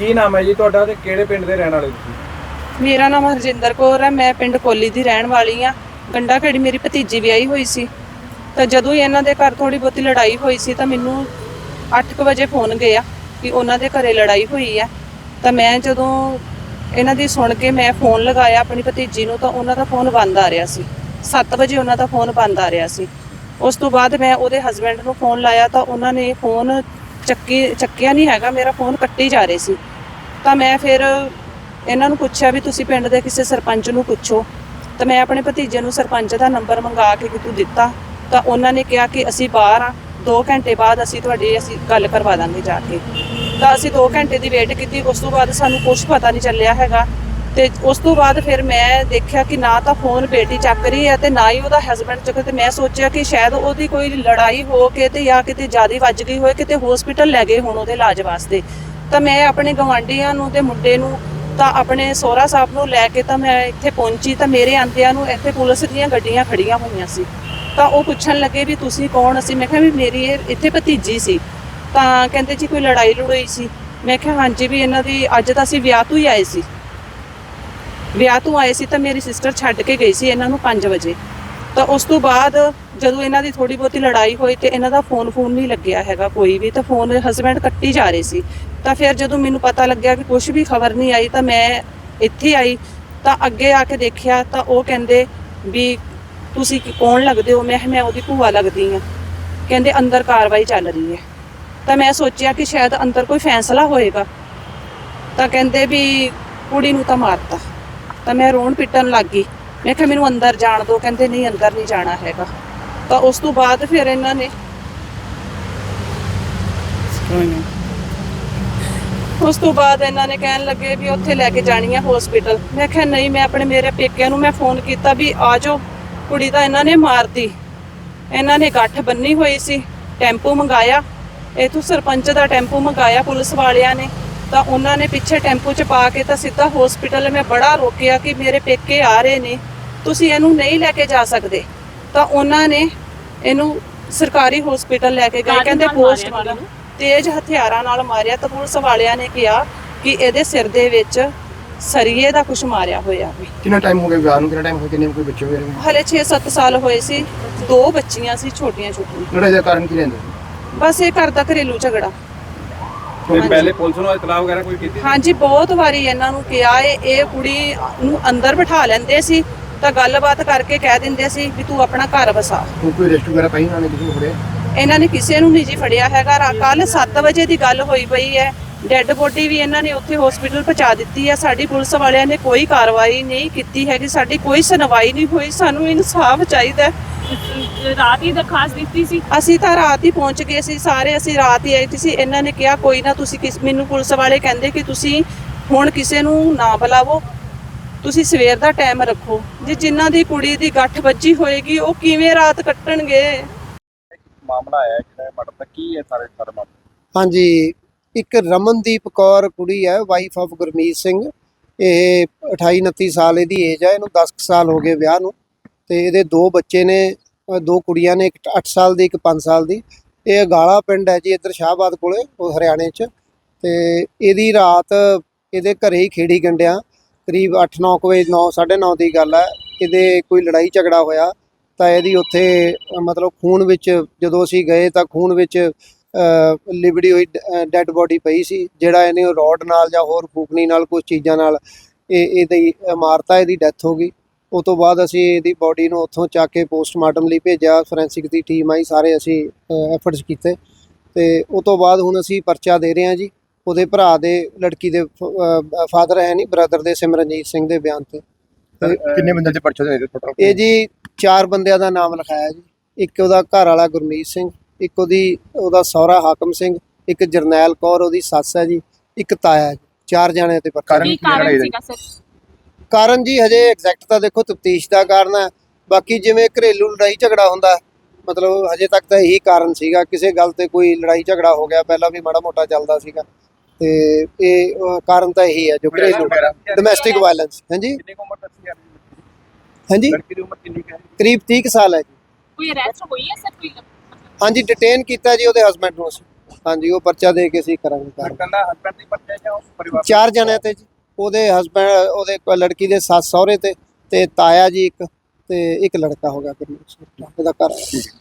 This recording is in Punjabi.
ਕੀ ਨਾਮ ਹੈ ਜੀ ਤੁਹਾਡਾ ਤੇ ਕਿਹੜੇ ਪਿੰਡ ਦੇ ਰਹਿਣ ਵਾਲੇ ਤੁਸੀਂ? ਮੇਰਾ ਨਾਮ ਹਰਜਿੰਦਰ ਕੌਰ ਹੈ, ਮੈਂ ਪਿੰਡ ਕੋਲੀ ਦੀ ਰਹਿਣ ਵਾਲੀ ਆ ਗੰਡਾ ਘੜੀ ਮੇਰੀ ਭਤੀਜੀ ਵਿਆਹੀ ਹੋਈ ਸੀ। ਤਾਂ ਜਦੋਂ ਹੀ ਇਹਨਾਂ ਦੇ ਘਰ ਥੋੜੀ ਬਹੁਤੀ ਲੜਾਈ ਹੋਈ ਸੀ, ਤਾਂ ਮੈਨੂੰ 8:00 ਵਜੇ ਫੋਨ ਗਿਆ ਕਿ ਉਹਨਾਂ ਦੇ ਘਰੇ ਲੜਾਈ ਹੋਈ ਹੈ। ਤਾਂ ਮੈਂ ਜਦੋਂ ਇਹਨਾਂ ਦੀ ਸੁਣ ਕੇ ਮੈਂ ਫੋਨ ਲਗਾਇਆ ਆਪਣੀ ਭਤੀਜੀ ਨੂੰ, ਤਾਂ ਉਹਨਾਂ ਦਾ ਫੋਨ ਬੰਦ ਆ ਰਿਹਾ ਸੀ। 7 ਵਜੇ ਉਹਨਾਂ ਦਾ ਫੋਨ ਬੰਦ ਆ ਰਿਹਾ ਸੀ। ਉਸ ਤੋਂ ਬਾਅਦ ਮੈਂ ਉਹਦੇ ਹਸਬੰਡ ਨੂੰ ਫੋਨ ਲਾਇਆ, ਤਾਂ ਉਹਨਾਂ ਨੇ ਫੋਨ ਚੱਕੀ ਚੱਕਿਆ ਨਹੀਂ ਹੈਗਾ, ਮੇਰਾ ਫੋਨ ਕੱਟੀ ਜਾ ਰਹੇ ਸੀ। ਤਾਂ ਮੈਂ ਫਿਰ ਇਹਨਾਂ ਨੂੰ ਪੁੱਛਿਆ ਵੀ ਤੁਸੀਂ ਪਿੰਡ ਦੇ ਕਿਸੇ ਸਰਪੰਚ ਨੂੰ ਪੁੱਛੋ। ਤਾਂ ਮੈਂ ਆਪਣੇ ਭਤੀਜੇ ਨੂੰ ਸਰਪੰਚ ਦਾ ਨੰਬਰ ਮੰਗਾ ਕੇ ਕਿਤੋਂ ਦਿੱਤਾ। ਤਾਂ ਉਹਨਾਂ ਨੇ ਕਿਹਾ ਕਿ ਅਸੀਂ ਬਾਹਰ ਆ 2 ਘੰਟੇ ਬਾਅਦ ਅਸੀਂ ਤੁਹਾਡੀ, ਅਸੀਂ ਗੱਲ ਕਰਵਾ ਦਾਂਗੇ ਜਾ ਕੇ। ਤਾਂ ਅਸੀਂ 2 ਘੰਟੇ ਦੀ ਵੇਟ ਕੀਤੀ, ਉਸ ਤੋਂ ਬਾਅਦ ਸਾਨੂੰ ਕੁਝ ਪਤਾ ਨਹੀਂ ਚੱਲਿਆ ਹੈਗਾ। ਤੇ ਉਸ ਤੋਂ ਬਾਅਦ ਫਿਰ ਮੈਂ ਦੇਖਿਆ ਕਿ ਨਾ ਤਾਂ ਫੋਨ ਬੇਟੀ ਚੱਕ ਰਹੀ ਹੈ ਤੇ ਨਾ ਹੀ ਉਹਦਾ ਹਸਬੰਡ ਚੱਕ ਤੇ ਮੈਂ ਸੋਚਿਆ ਕਿ ਸ਼ਾਇਦ ਉਹਦੀ ਕੋਈ ਲੜਾਈ ਹੋ ਕੇ ਤੇ ਜਾਂ ਕਿਤੇ ਜ਼ਿਆਦਾ ਵੱਜ ਗਈ ਹੋਏ, ਕਿਤੇ ਹਸਪੀਟਲ ਲੈ ਗਏ ਹੁਣ ਉਹਦੇ ਇਲਾਜ ਵਾਸਤੇ। ਤਾਂ ਮੈਂ ਆਪਣੇ ਗਵਾਂਢੀਆਂ ਨੂੰ ਤੇ ਮੁੰਡੇ ਨੂੰ ਤਾਂ ਆਪਣੇ ਸੋਹਰਾ ਸਾਹਿਬ ਨੂੰ ਲੈ ਕੇ ਤਾਂ ਮੈਂ ਇੱਥੇ ਪਹੁੰਚੀ ਤਾਂ ਮੇਰੇ ਆਂਦਿਆਂ ਨੂੰ ਇੱਥੇ ਪੁਲਿਸ ਦੀਆਂ ਗੱਡੀਆਂ ਖੜੀਆਂ ਹੋਈਆਂ ਸੀ। ਤਾਂ ਉਹ ਪੁੱਛਣ ਲੱਗੇ ਵੀ ਤੁਸੀਂ ਕੌਣ ਅਸੀਂ ਮੈਂ ਕਿਹਾ ਵੀ ਮੇਰੀ ਇਹ ਇੱਥੇ ਭਤੀਜੀ ਸੀ। ਤਾਂ ਕਹਿੰਦੇ ਜੀ ਕੋਈ ਲੜਾਈ ਲੜੋਈ ਸੀ। ਮੈਂ ਕਿਹਾ ਹਾਂਜੀ ਵੀ ਇਹਨਾਂ ਦੀ ਅੱਜ ਤਾਂ ਅਸੀਂ ਵਿਆਹ ਤੋਂ ਹੀ ਆਏ ਸੀ। ਵਿਆਹ ਤੋਂ ਆਏ ਸੀ ਤਾਂ ਮੇਰੀ ਸਿਸਟਰ ਛੱਡ ਕੇ ਗਈ ਸੀ ਇਹਨਾਂ ਨੂੰ 5 ਵਜੇ। ਤਾਂ ਉਸ ਤੋਂ ਬਾਅਦ ਜਦੋਂ ਇਹਨਾਂ ਦੀ ਥੋੜੀ ਬਹੁਤੀ ਲੜਾਈ ਹੋਈ ਤੇ ਇਹਨਾਂ ਦਾ ਫੋਨ ਫੋਨ ਨਹੀਂ ਲੱਗਿਆ ਹੈਗਾ ਕੋਈ ਵੀ, ਤਾਂ ਫੋਨ ਹਸਬੰਡ ਕੱਟੀ ਜਾ ਰਹੇ ਸੀ। ਤਾਂ ਫਿਰ ਜਦੋਂ ਮੈਨੂੰ ਪਤਾ ਲੱਗਿਆ ਕਿ ਕੁਝ ਵੀ ਖਬਰ ਨਹੀਂ ਆਈ ਤਾਂ ਮੈਂ ਇੱਥੇ ਆਈ, ਤਾਂ ਅੱਗੇ ਆ ਕੇ ਦੇਖਿਆ ਤਾਂ ਉਹ ਕਹਿੰਦੇ ਵੀ ਤੁਸੀਂ ਕੌਣ ਲੱਗਦੇ ਹੋ? ਮੈਂ ਮੈਂ ਉਹਦੀ ਭੂਆ ਲੱਗਦੀ ਆ ਕਹਿੰਦੇ ਅੰਦਰ ਕਾਰਵਾਈ ਚੱਲ ਰਹੀ ਹੈ। ਤਾਂ ਮੈਂ ਸੋਚਿਆ ਕਿ ਸ਼ਾਇਦ ਅੰਦਰ ਕੋਈ ਫੈਸਲਾ ਹੋਏਗਾ। ਤਾਂ ਕਹਿੰਦੇ ਵੀ ਕੁੜੀ ਨੂੰ ਤਾਂ ਮਾਰਤਾ। ਤਾਂ ਮੈਂ ਰੋਣ ਪਿੱਟਣ ਲੱਗ ਗਈ। ਮੈਂ ਕਿਹਾ ਮੈਨੂੰ ਅੰਦਰ ਜਾਣ ਦਿਓ। ਕਹਿੰਦੇ ਨਹੀਂ ਅੰਦਰ ਨਹੀਂ ਜਾਣਾ ਹੈਗਾ। ਤਾਂ ਉਸ ਤੋਂ ਬਾਅਦ ਫਿਰ ਇਹਨਾਂ ਨੇ ਉਸ ਤੋਂ ਬਾਅਦ ਇਹਨਾਂ ਨੇ ਕਹਿਣ ਲੱਗੇ ਵੀ ਉੱਥੇ ਲੈ ਕੇ ਜਾਣੀ ਆ ਹਸਪੀਟਲ ਮੈਂ ਕਿਹਾ ਨਹੀਂ ਮੈਂ ਆਪਣੇ ਮੇਰੇ ਪੇਕਿਆਂ ਨੂੰ ਮੈਂ ਫੋਨ ਕੀਤਾ ਵੀ ਆ ਜਾਓ। ਕੁੜੀ ਤਾਂ ਇਹਨਾਂ ਨੇ ਮਾਰਤੀ। ਇਹਨਾਂ ਨੇ ਗੱਠ ਬੰਨੀ ਹੋਈ ਸੀ ਟੈਂਪੂ ਮੰਗਾਇਆ। ਇਥੋਂ ਸਰਪੰਚ ਦਾ ਟੈਂਪੂ ਮੰਗਾਇਆ ਪੁਲਿਸ ਵਾਲਿਆਂ ਨੇ। ਤਾਂ ਉਹਨਾਂ ਨੇ ਪਿੱਛੇ ਟੈਂਪੂ 'ਚ ਪਾ ਕੇ ਤਾਂ ਸਿੱਧਾ ਹਸਪੀਟਲ ਮੈਂ ਬੜਾ ਰੋਕਿਆ ਕਿ ਮੇਰੇ ਪੇਕੇ ਆ ਰਹੇ ਨੇ ਤੁਸੀਂ ਇਹਨੂੰ ਨਹੀਂ ਲੈ ਕੇ ਜਾ ਸਕਦੇ। ਤਾਂ ਉਹਨਾਂ ਨੇ ਇਹਨੂੰ ਸਰਕਾਰੀ ਹਸਪੀਟਲ ਲੈ ਕੇ ਗਏ ਕਹਿੰਦੇ ਪੋਸਟਮਾਰਟਮ ਤੇਜ਼ ਹਥਿਆਰਾਂ ਨਾਲ ਮਾਰਿਆ ਤਾਂ ਪੁਲਿਸ ਵਾਲਿਆਂ ਨੇ ਕਿਹਾ ਕਿ ਇਹਦੇ ਸਿਰ ਦੇ ਵਿੱਚ ਸਰੀਏ ਦਾ ਕੁਝ ਮਾਰਿਆ ਹੋਇਆ ਵੀ। ਕਿੰਨਾ ਟਾਈਮ ਹੋ ਗਿਆ ਵਿਆਹ ਨੂੰ? ਕਿੰਨਾ ਟਾਈਮ ਹੋ ਗਿਆ? ਕਿੰਨੇ ਕੋਈ ਬੱਚੇ ਹੋਏ ਨੇ? ਹਲੇ 6-7 ਸਾਲ ਹੋਏ ਸੀ ਦੋ ਬੱਚੀਆਂ ਸੀ ਛੋਟੀਆਂ ਛੋਟੀਆਂ ਲੜਾਈ ਦਾ ਕਾਰਨ ਕੀ ਰਹਿੰਦਾ? ਬਸ ਇਹ ਘਰ ਦਾ ਘਰੇਲੂ ਝਗੜਾ। ਕੋਈ ਪਹਿਲੇ ਪੁਲਿਸ ਨੂੰ ਇਤਲਾਹ ਵਗੈਰਾ ਕੋਈ ਕੀਤੀ? ਹਾਂਜੀ ਬਹੁਤ ਵਾਰੀ ਇਹਨਾਂ ਨੂੰ ਕਿਹਾ ਇਹ ਇਹ ਕੁੜੀ ਨੂੰ ਅੰਦਰ ਬਿਠਾ ਲੈਂਦੇ ਸੀ ਤਾਂ ਗੱਲਬਾਤ ਕਰਕੇ ਕਹਿ ਦਿੰਦੇ ਸੀ ਵੀ ਤੂੰ ਆਪਣਾ ਘਰ ਵਸਾ। ਹੁਣ ਕੋਈ ਰੈਸਟ ਵਗੈਰਾ ਪਾਈ ਉਹਨਾਂ ਨੇ ਕਿਸੇ ਨੂੰ ਫੜਿਆ? ਇਹਨਾਂ ਨੇ ਕਿਸੇ ਨੂੰ ਨਹੀਂ ਜੀ ਫੜਿਆ ਹੈਗਾ। ਕੱਲ 7 ਵਜੇ ਦੀ ਗੱਲ ਹੋਈ ਪਈ ਹੈ। ਡੈੱਡ ਬੋਡੀ ਵੀ ਇਹਨਾਂ ਨੇ ਉੱਥੇ ਹਸਪੀਟਲ ਪਹੁੰਚਾ ਦਿੱਤੀ ਹੈ। ਸਾਡੀ ਪੁਲਿਸ ਵਾਲਿਆਂ ਨੇ ਕੋਈ ਕਾਰਵਾਈ ਨਹੀਂ ਕੀਤੀ ਹੈਗੀ। ਸਾਡੀ ਕੋਈ ਸੁਣਵਾਈ ਨਹੀਂ ਹੋਈ। ਸਾਨੂੰ ਇਨਸਾਫ ਚਾਹੀਦਾ ਹੈ। ਰਾਤ ਹੀ ਦਰਖਾਸਤ ਦਿੱਤੀ ਸੀ? ਅਸੀਂ ਤਾਂ ਰਾਤ ਹੀ ਪਹੁੰਚ ਗਏ ਸੀ ਸਾਰੇ ਅਸੀਂ ਰਾਤ ਹੀ ਆਏ। ਸੀ ਇਹਨਾਂ ਨੇ ਕਿਹਾ ਕੋਈ ਨਾ ਤੁਸੀਂ ਕਿਸ ਮੈਨੂੰ ਪੁਲਿਸ ਵਾਲੇ ਕਹਿੰਦੇ ਕਿ ਤੁਸੀਂ ਹੁਣ ਕਿਸੇ ਨੂੰ ਨਾ ਬੁਲਾਵੋ। ਤੁਸੀਂ ਸਵੇਰ ਦਾ ਟਾਈਮ ਰੱਖੋ। ਜੇ ਜਿਨ੍ਹਾਂ ਦੀ ਕੁੜੀ ਦੀ ਗੱਠ ਵੱਜੀ ਹੋਏਗੀ ਉਹ ਕਿਵੇਂ ਰਾਤ ਕੱਟਣਗੇ? ਮਾਮਲਾ ਆਇਆ ਜਿਹੜਾ ਮਰਡਰ ਦਾ ਕੀ ਹੈ ਸਾਰੇ ਸਾਰੇ ਮਾਮਲਾ? ਹਾਂਜੀ ਇੱਕ ਰਮਨਦੀਪ ਕੌਰ ਕੁੜੀ ਹੈ ਵਾਈਫ ਆਫ ਗੁਰਮੀਤ ਸਿੰਘ। ਇਹ 28 29 ਸਾਲ ਇਹਦੀ ਏਜ ਹੈ ਇਹਨੂੰ 10 ਕੁ ਸਾਲ ਹੋ ਗਏ ਵਿਆਹ ਨੂੰ। ਤੇ ਇਹਦੇ ਦੋ ਬੱਚੇ ਨੇ ਦੋ ਕੁੜੀਆਂ ਨੇ, ਇੱਕ 8 ਸਾਲ ਦੀ, ਇੱਕ 5 ਸਾਲ ਦੀ। ਇਹ ਗਾਲਾ ਪਿੰਡ ਹੈ ਜੀ ਇੱਧਰ ਸ਼ਾਹਬਾਦ ਕੋਲੇ, ਉਹ ਹਰਿਆਣੇ 'ਚ। ਤੇ ਇਹਦੀ ਰਾਤ ਇਹਦੇ ਘਰੇ ਹੀ ਖੇੜੀ ਗੰਡਿਆਂ। ਕਰੀਬ 8-9 ਵਜੇ 9 9:30 ਦੀ ਗੱਲ ਹੈ। ਇਹਦੇ ਕੋਈ ਲੜਾਈ ਝਗੜਾ ਹੋਇਆ, ਤਾਂ ਇਹਦੀ ਉੱਥੇ ਮਤਲਬ ਖੂਨ ਵਿੱਚ ਜਦੋਂ ਅਸੀਂ ਗਏ ਤਾਂ ਖੂਨ ਵਿੱਚ ਲਿਬੜੀ ਹੋਈ ਡੈੱਡ ਬੋਡੀ ਪਈ ਸੀ, ਜਿਹੜਾ ਇਹਨੇ ਰੋਡ ਨਾਲ ਜਾਂ ਹੋਰ ਫੂਕਣੀ ਨਾਲ ਕੁਝ ਚੀਜ਼ਾਂ ਨਾਲ ਇਹ, ਇਹਦੀ ਮਾਰਤਾ, ਇਹਦੀ ਡੈਥ ਹੋ ਗਈ। ਉਸ ਤੋਂ ਬਾਅਦ ਅਸੀਂ ਇਹਦੀ ਬੋਡੀ ਨੂੰ ਉੱਥੋਂ ਚੱਕ ਕੇ ਪੋਸਟਮਾਰਟਮ ਲਈ ਭੇਜਿਆ ਫੋਰੈਂਸਿਕ ਦੀ ਟੀਮ ਆਈ ਸਾਰੇ ਅਸੀਂ ਐਫਰਟਸ ਕੀਤੇ ਤੇ ਉਸ ਤੋਂ ਬਾਅਦ ਹੁਣ ਅਸੀਂ ਪਰਚਾ ਦੇ ਰਹੇ ਹਾਂ ਜੀ ਉਹਦੇ ਭਰਾ ਦੇ ਲੜਕੀ ਦੇ ਫਾਦਰ ਹੈ ਨਹੀਂ ਬ੍ਰਦਰ ਦੇ ਸਿਮਰਨਜੀਤ ਸਿੰਘ ਦੇ ਬਿਆਨ ਤੇ ਕਿੰਨੇ ਬੰਦੇ ਦੇ ਪਰਚੇ ਦੇ ਟੋਟਲ ਇਹ ਜੀ ਚਾਰ ਬੰਦਿਆਂ ਦਾ ਨਾਮ ਲਿਖਾਇਆ ਜੀ ਇੱਕ ਉਹਦਾ ਘਰ ਵਾਲਾ ਗੁਰਮੀਤ ਸਿੰਘ ਇੱਕ ਉਹਦੀ ਉਹਦਾ ਸਹੁਰਾ ਹਾਕਮ ਸਿੰਘ ਇੱਕ ਜਰਨੈਲ ਕੌਰ ਉਹਦੀ ਸੱਸ ਹੈ ਜੀ ਇੱਕ ਤਾਇਆ ਜੀ। ਚਾਰ ਜਣਿਆਂ ਤੇ ਪਰਚਾ ਕਾਰਨ ਕੀ ਕਾਰਨ? ਸੀਗਾ ਸਰ ਕਾਰਨ ਜੀ ਹਜੇ ਐਗਜ਼ੈਕਟ ਤਾਂ ਦੇਖੋ ਤਫਤੀਸ਼ ਦਾ ਕਾਰਨ ਹੈ। ਬਾਕੀ ਜਿਵੇਂ ਘਰੇਲੂ ਲੜਾਈ ਝਗੜਾ ਹੁੰਦਾ ਮਤਲਬ ਹਜੇ ਤੱਕ ਤਾਂ ਇਹੀ ਕਾਰਨ ਸੀਗਾ। ਕਿਸੇ ਗੱਲ ਤੇ ਕੋਈ ਲੜਾਈ ਝਗੜਾ ਹੋ ਗਿਆ ਪਹਿਲਾਂ ਵੀ ਮਾੜਾ ਮੋਟਾ ਚੱਲਦਾ ਸੀਗਾ। ਤੇ ਇਹ ਕਾਰਨ ਤਾਂ ਇਹੀ ਹੈ ਜੋ ਘਰੇਲੂ ਡੋਮੈਸਟਿਕ ਵਾਇਲੈਂਸ ਹਾਂਜੀ? ਕਿੰਨੀ ਉਮਰ ਹਾਂਜੀ? ਲੜਕੀ ਦੀ ਉਮਰ ਕਿੰਨੀ ਕੁ ਹੈ? ਕਰੀਬ 30 ਕੁ ਸਾਲ ਹੈ ਜੀ। ਕੋਈ ਅਰੈਸਟ ਹੋਈ ਹੈ ਸਰ? ਕੋਈ ਹਾਂਜੀ ਡਿਟੇਨ ਕੀਤਾ ਜੀ ਉਹਦੇ ਹਸਬੰਡ ਨੂੰ ਹਾਂਜੀ ਉਹ ਪਰਚਾ ਦੇ ਕੇ ਅਸੀਂ ਕਰਾਂਗੇ। ਕਾਰਵਾਈ। ਕੱਲਾ ਹਸਬੰਡ ਦੀ ਪਰਚਾ ਜਾਂ ਉਸ ਪਰਿਵਾਰ ਚਾਰ ਜਣੇ ਤੇ ਜੀ। ਉਹਦੇ ਹਸਬੰਡ ਉਹਦੇ ਲੜਕੀ ਦੇ ਸੱਸ ਸਹੁਰੇ ਤੇ ਤੇ ਤਾਇਆ ਜੀ ਇੱਕ, ਤੇ ਇੱਕ ਲੜਕਾ ਹੋ ਗਿਆ ਸਿੰਘ ਇਹਦਾ ਘਰ।